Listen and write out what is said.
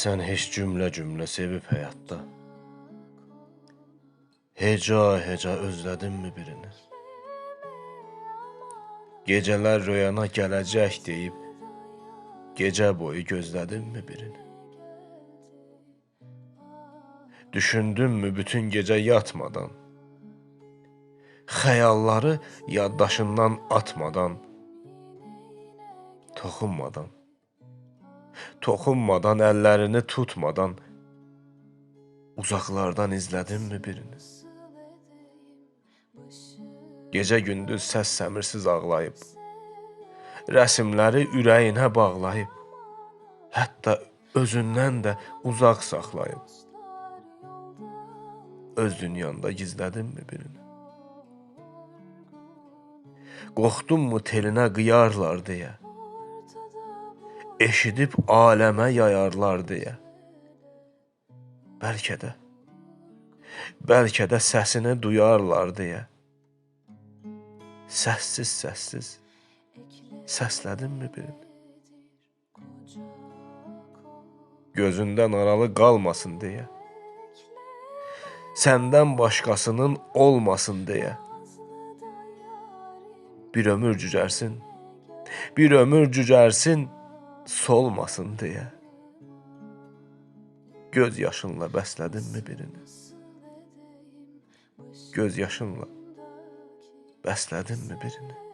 Sən heç cümlə-cümlə sevib həyatda Heca-heca özlədinmi birini? Gecələr röyana gələcək deyib Gecə boyu gözlədinmi birini? Düşündünmü bütün gecə yatmadan? Xəyalları yaddaşından atmadan, toxunmadan, toxunmadan, əllərini tutmadan uzaqlardan izlədinmi birini? Gecə gündüz səs səmirsiz ağlayıb, rəsimləri ürəyinə bağlayıb, hətta özündən də uzaq saxlayıb. Öz dünyanda gizlədinmi birini? Qorxdunmu telinə qıyarlar deyə? Eşidib aləmə yayarlar deyə? Bəlkə də, bəlkə də səsini duyarlar deyə. Səssiz səssiz səslədinmi birini? Gözündən aralı qalmasın deyə. Səndən başqasının olmasın deyə. Bir ömür cücərsin, bir ömür cücərsin, solmasın deyə. Göz yaşınla bəslədinmi birini? Göz yaşınla bəslədinmi birini?